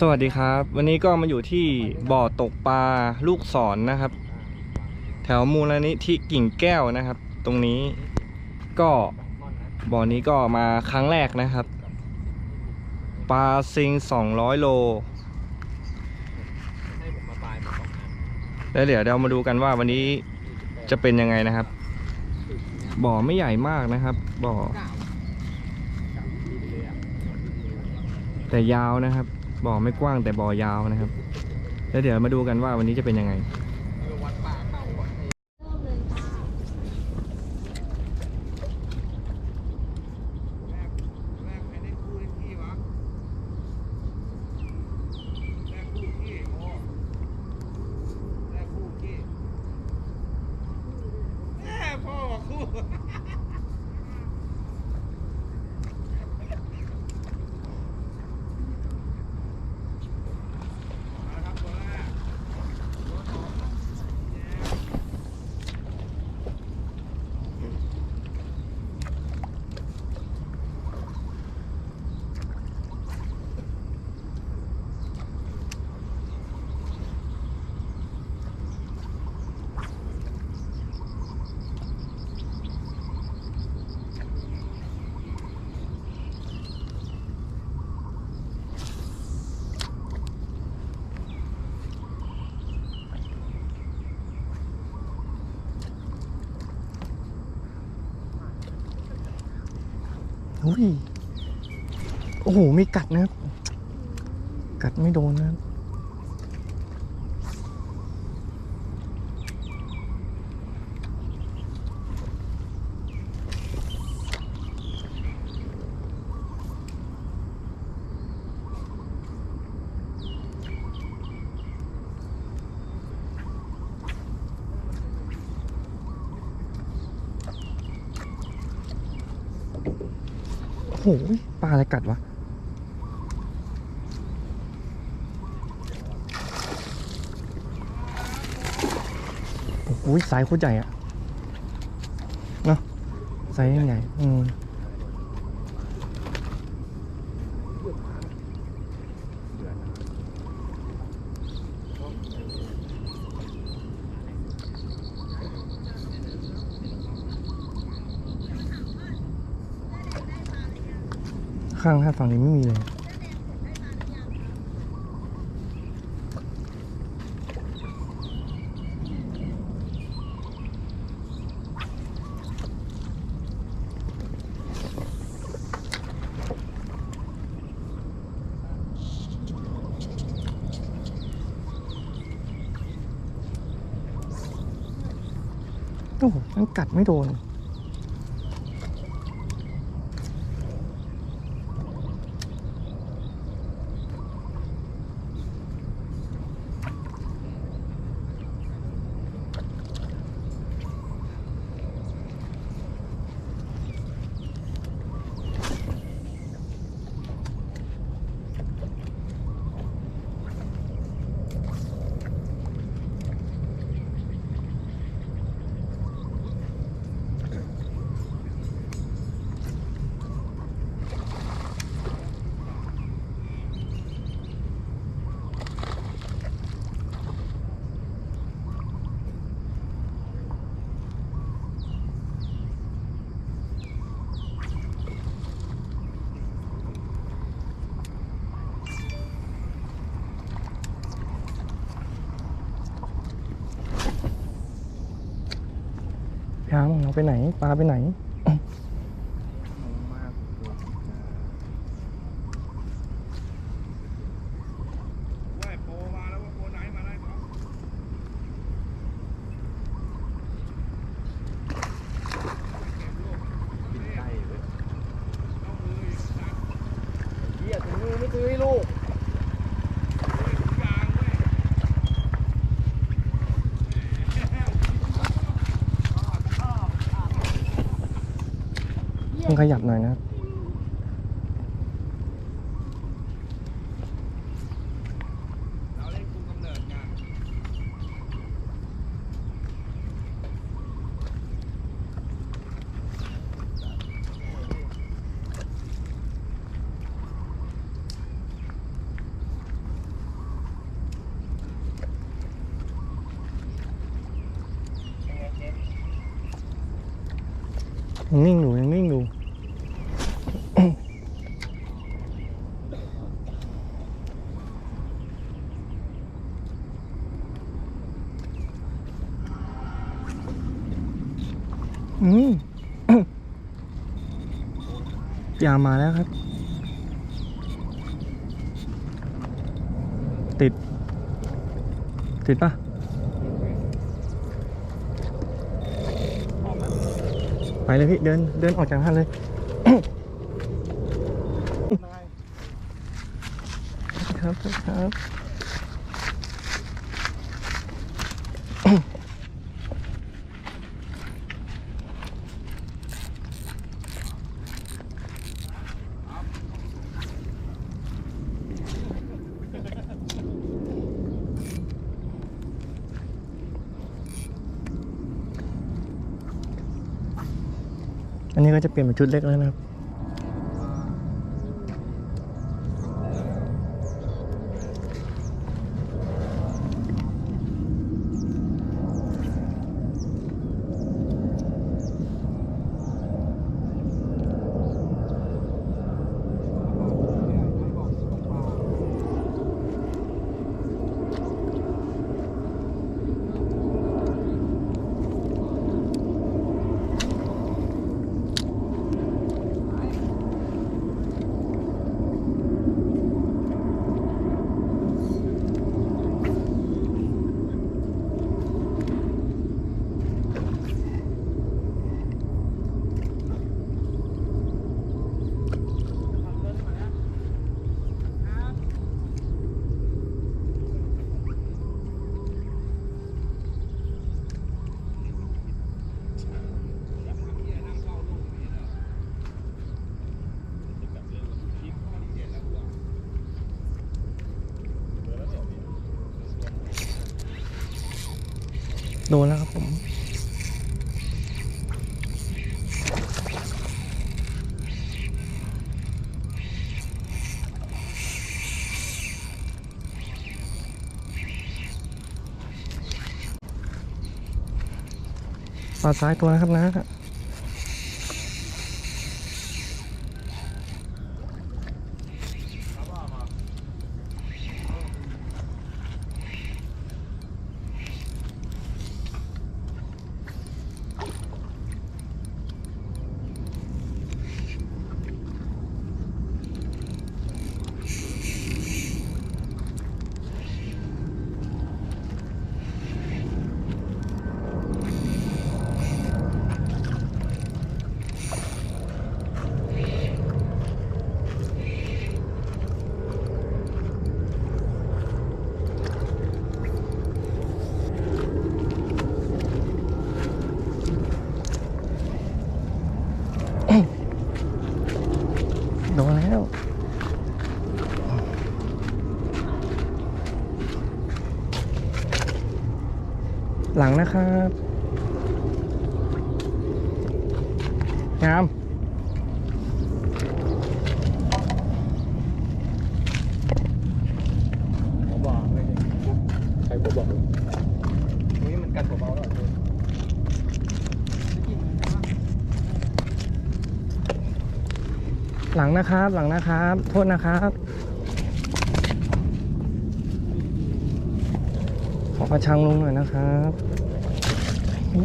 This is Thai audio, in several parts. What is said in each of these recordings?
สวัสดีครับ วันนี้ก็มาอยู่ที่บ่อตกปลาลูกศรนนะครับ แถวมูลนิธิกิ่งแก้วนะครับ ตรงนี้ก็บ่อนี้ก็มาครั้งแรกนะครับ ปลาซิง 200 โลแล้วเดี๋ยวเรามาดูกันว่าวันนี้จะเป็นยังไงนะครับ บ่อไม่ใหญ่มากนะครับ บ่อ แต่ยาวนะครับ บ่อไม่กว้างแต่บ่อยาวนะครับ แล้วเดี๋ยวมาดูกันว่าวันนี้จะเป็นยังไง โอ้โห มีกัดนะครับ กัดไม่โดนนะครับ หปลาอะไรกัดวะโอ้โหสายโคตรใหญ่อะเนาะสายยังไงอืม ข้างห้าฝั่งนี้ไม่มีเลยโอ้โหมันกัดไม่โดน ไปไหน ปลาไปไหน ขยับหน่อยนะครับยังนิ่งอยู่ยังนิ่งอยู่ ยามาแล้วครับ ติด ติดปะไปเลยพี่เดินเดินออกจากห้านเลยครับครับ ก็จะเปลี่ยนเป็นชุดเล็กแล้วนะครับ โดนแล้วครับผมปลาซ้ายตัวนะครับนะโดนแล้ว หลั งนะครับงามบอกเลยใครบอกเลยนี่มันกันเบาๆแล้วหลังนะครับ หลังนะครับ โทษนะครับขอกระชังลงหน่อยนะครับ ลื่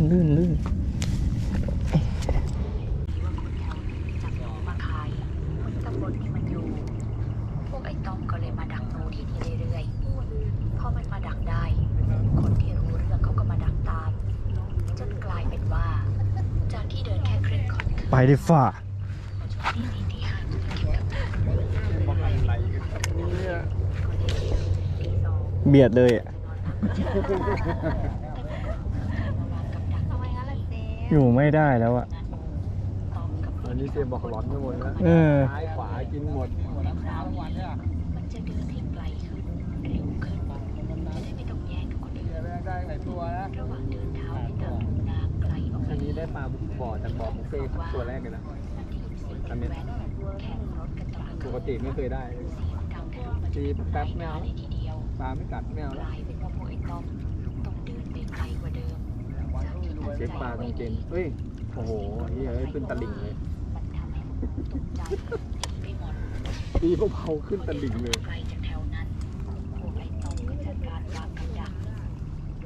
นลื่นลื่นมาขายตำบลที่มันอยู่พวกไอ้ต้อมก็เลยมาดักหนูที่นี่เรื่อยๆพอมันมาดักได้คนที่รู้เรื่องเขาก็มาดักตามจนกลายเป็นว่าจากที่เดินแค่ครึ่งคอนคืนไปได้ฝ่าที่นี่ที่ห้าเกี่ยวกับตีสองเบียดเลยอะ ทำไมงั้นล่ะเจ๊ อยู่ไม่ได้แล้วอะต้อมกับอันนี้เจมบอกร้อนไปหมดแล้วเออ ซ้ายขวากินหมด มันจะเดินให้ไกลขึ้นเร็วขึ้นจะได้ไม่ต้องแย่งกับคนอื่นได้หลายตัวนะระหว่างเดินเท้าไปตามทุ่งนาไกลออกไปอันนี้ได้ปลาบ่อจากบ่อบุฟเฟ่ต์ตัวแรกเลยนะอันนี้แข่งรถกันตอนปกติไม่เคยได้กลางถนนมันตีแป๊บไม่เอาเลยทีเดียวปลาไม่กัดไม่เอากแล้วลายเป็นว่าพวกไอ้ต้อมต้อง เดินไปไกลกว่าเดิมจากที่เช็คปลาตรงเกณฑ์เฮ้ย โอ้โหเฮ้ยขึ้นตะลิ่งเลยมันทำให้ผมตกใจหนีไปหมดตีเบาๆขึ้นตะลิ่งเลยไกลจากแถวนั้นพวกไอ้ต้อมก็จัดการวางกับดักโด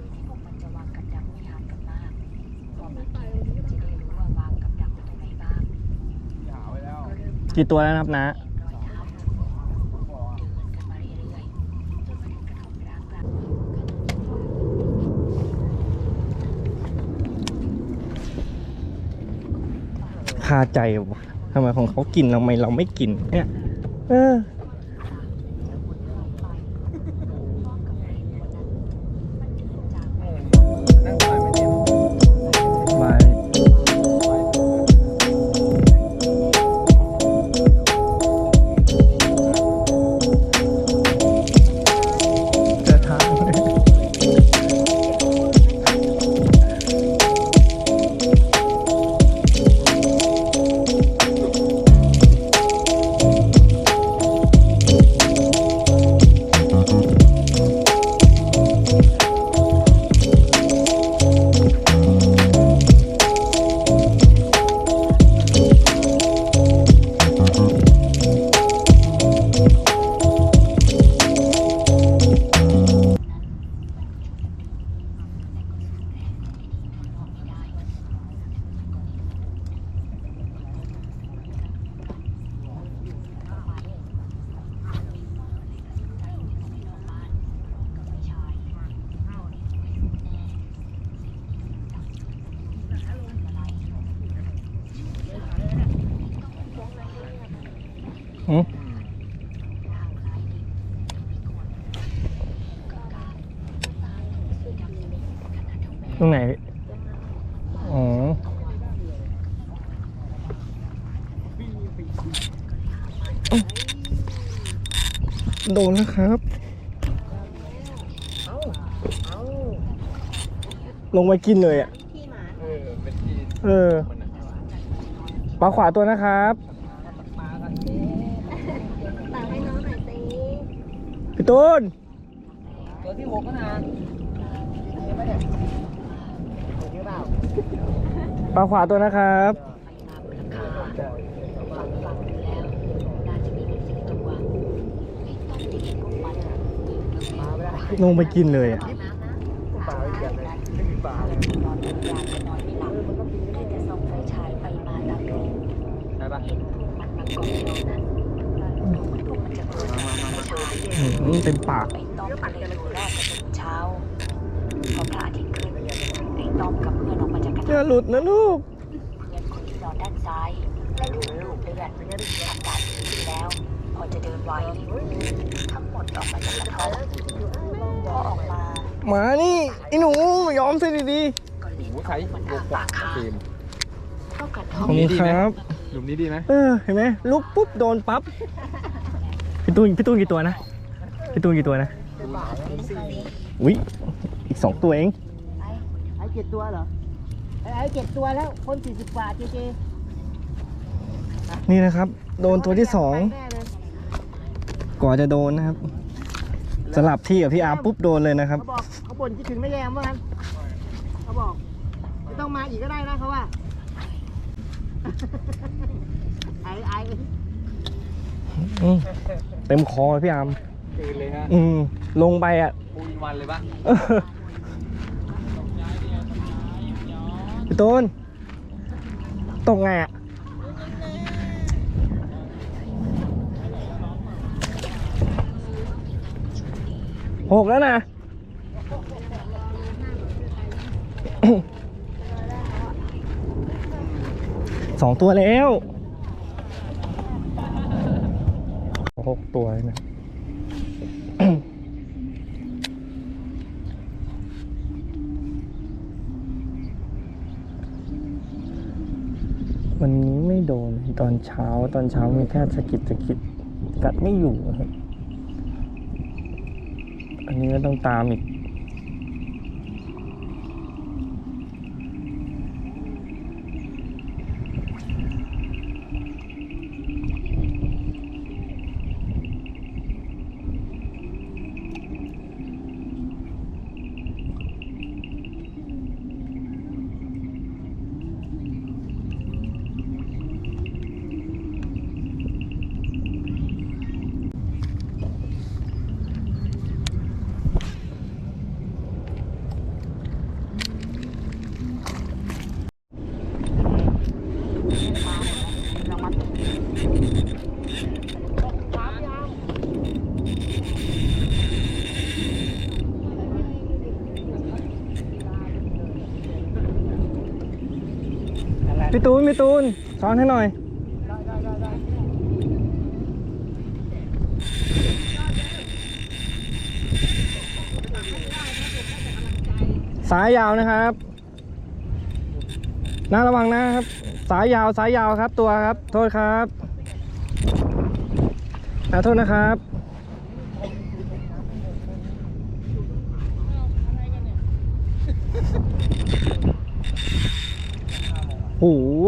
คาใจวะทำไมของเขากินทำไมเราไม่กินเนี่ยเออ หืมตรงไหนพี่อ๋อโดนแล้วครับ ลงไปกินเลยอะ เออเป็นที่เออมันอะปลาขวาตัวนะครับ ตักให้น้องหน่อยสิ พี่ ตูนตัวที่หกก็นะดีไหมเนี่ยดีหรือเปล่าปลาขวาตัวนะครับฟังฟังดูแล้วน่าจะมีเป็นสิบตัวไอ้ต้อมที่เห็นพวกมันยิงกันมาไม่ได้ลงไปกินเลยอะปลาไม่เกี่ยวเลยไม่มีปลาเลยนอนเป็นยามจะนอนไม่หลับได้แต่ส่องไฟฉายไปมาตามรูใช่ปะ อืมเต็มปาก ไอ้ต้อมก็เลยอยู่แรกกันจนเช้าพอพระอาทิตย์ขึ้นไอ้ต้อมกับเพื่อนออกมาจากกระอย่าท่อมหลุดนะลูก เพื่อนคนที่นอนด้านซ้ายและดูรูปเลือดอาการดีขึ้นแล้ว พอจะเดินไหวทั้งหมดออกมาจากกระท่อมพอออกมาหมานี่ไอ้หนูยอมสิดีก็เล่นโอ้เอาใช้มันบวอากกว่าปากค้างทีมเข้ากระๆท่อขมอบคุณครับ หลุมนี้ดีไหมเออเห็นไหมลุกปุ๊บโดนปั๊บ พี่ตูนพี่ตูนกี่ตัวนะพี่ตูนกี่ตัวนะอุ้ยอีกสองตัวเองไอ้เจ็ดตัวเหรอไอ้ไอ้เจ็ดตัวแล้วคนสี่สิบกว่าเจเจนี่นะครับ โดนตัวที่สองแน่เลยกว่าจะโดนนะครับสลับที่กับพี่อาร์มปุ๊บโดนเลยนะครับเขาบอกเขาบ่นคิดถึงแม่แยมว่างั้นเขาบอกไม่ต้องมาอีกก็ได้นะเขาว่าไอ้ไอ้ อืมเต็มคอเลยพี่อาร์มคืนเลยฮะอืม ลงไปอะ ปูนวันเลยปะเออพี่ตูนตกไงอะ หกแล้วนะ สองตัวแล้ว หกตัวนะ วันนี้ไม่โดนตอนเช้าตอนเช้ามีแค่สะกิดสะกิดกัดไม่อยู่ครับ อันนี้ก็ต้องตามอีก พี่ตูนพี่ตูนช้อนให้หน่อยสายยาวนะครับน่าระวังนะครับ สายยาวสายยาวครับตัวครับ โทษครับขอโทษนะครับ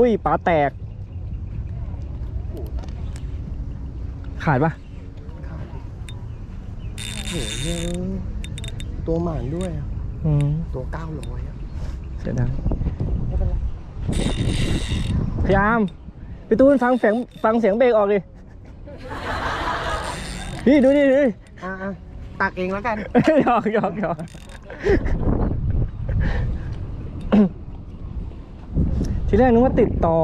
หูยปลาแตก ขาดปะโหตัวหมานด้วยอะอืมตัวเก้าร้อยอะเสียดายพยายามพี่ตูนฟังเสียงฟังเสียงเบรกออกดิพี่ดูดิดูดิอะอะตักเองแล้วกัน หยอกหยอกหยอก ทีแรกนึกว่าติดต่อ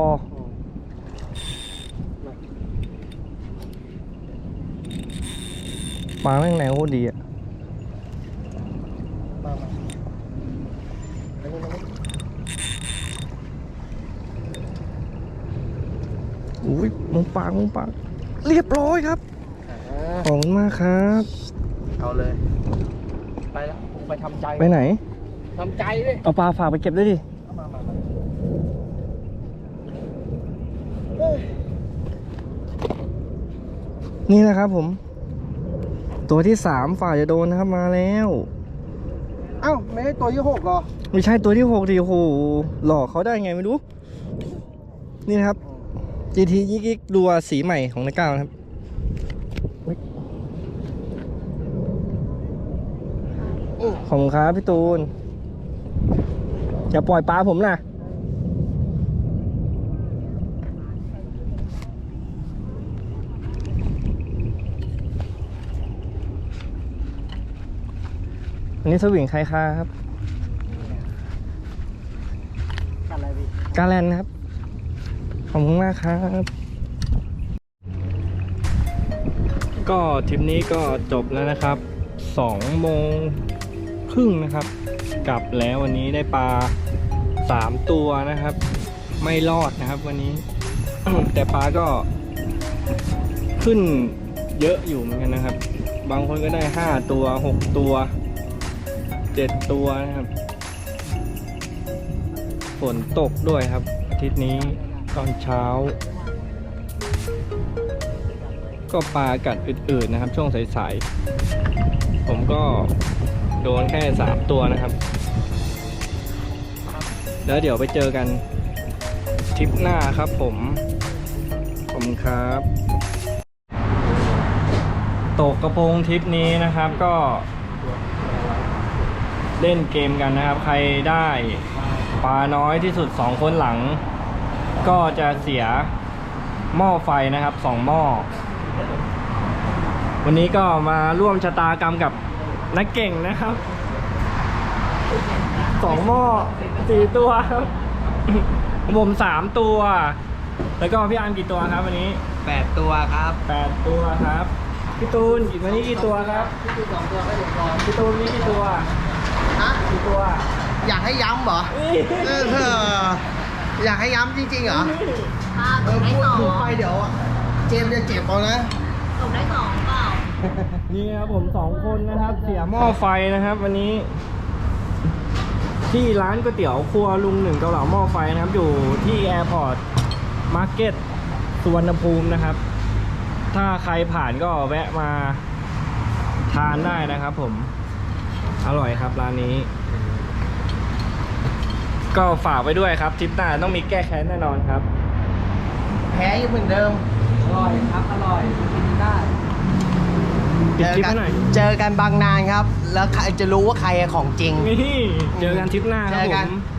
ปลาแม่งแนวโคตรดีอะมามาแล้วก็อุ้ยมุงปากมุงปากเรียบร้อยครับอ่าขอบคุณมากครับ เอาเลย ไปแล้วผมไปทำใจ ไปไหนทำใจเลยเอาปลาฝากไปเก็บด้วยดิ เอามามามา นี่นะครับผม ตัวที่สามฝ่ายจะโดนนะครับมาแล้วเอ้าไม่ใช่ตัวที่หกเหรอไม่ใช่ตัวที่หกดิโอ้โหหลอกเขาได้ไงไม่รู้ นี่นะครับ GT ยิกยิกรัวสีใหม่ของนักก้าวนะครับอุ๊ยขอบคุณครับพี่ตูน อย่าปล่อยปลาผมนะ อันนี้สวิงใครคะครับอะไรพี่กาแลนครับ ขอบคุณมากครับ ก็ทริปนี้ก็จบแล้วนะครับสองโมงครึ่งนะครับ กลับแล้ววันนี้ได้ปลาสามตัวนะครับ ไม่รอดนะครับวันนี้ แต่ปลาก็ขึ้นเยอะอยู่เหมือนกันนะครับ บางคนก็ได้ห้าตัวหกตัว เจ็ดตัวนะครับฝนตกด้วยครับ อาทิตย์นี้ตอนเช้า ก็ปลากัดอื่นๆนะครับ ช่วงสายๆผมก็โดนแค่สามตัวนะครับ แล้วเดี๋ยวไปเจอกันทริปหน้าครับผมผมครับ ตกกระพงทริปนี้นะครับก็ เล่นเกมกันนะครับ ใครได้ปลาน้อยที่สุดสองคนหลัง ก็จะเสียหม้อไฟนะครับสองหม้อ วันนี้ก็มาร่วมชะตากรรมกับนักเก่งนะครับสองหม้อสี่ตัวครับผมสามตัว แล้วก็พี่อาร์มกี่ตัวครับวันนี้แปดตัวครับแปดตัวครับพี่ตูนกี่วันนี้กี่ตัวครับ พี่ตูนสองตัวก็ยังรอพี่ตูนนี่กี่ตัวฮะ กี่ตัวอยากให้ย้ำเหรอเออเอออยากให้ย้ำจริงๆเหรอเออพูดพูดไปเดี๋ยวเจมส์จะเจ็บเอานะส่งได้สองเปล่านี่ครับผมสองคนนะครับ เสียหม้อไฟนะครับ วันนี้ ที่ร้านก๋วยเตี๋ยวครัวลุงหนึ่งเกาเหลาหม้อไฟนะครับ อยู่ที่แอร์พอร์ตมาร์เก็ตสุวรรณภูมินะครับ ถ้าใครผ่านก็แวะมาทานได้นะครับผม อร่อยครับร้านนี้ ก็ฝากไว้ด้วยครับทริปหน้าต้องมีแก้แค้นแน่นอนครับ แพ้ยังเหมือนเดิม อร่อยครับ อร่อยกินได้ปิดคลิปให้หน่อยเจอกันบางนานครับ แล้วใครจะรู้ว่าใครของจริง นี่เจอกันทริปหน้าครับเจอผกัน ม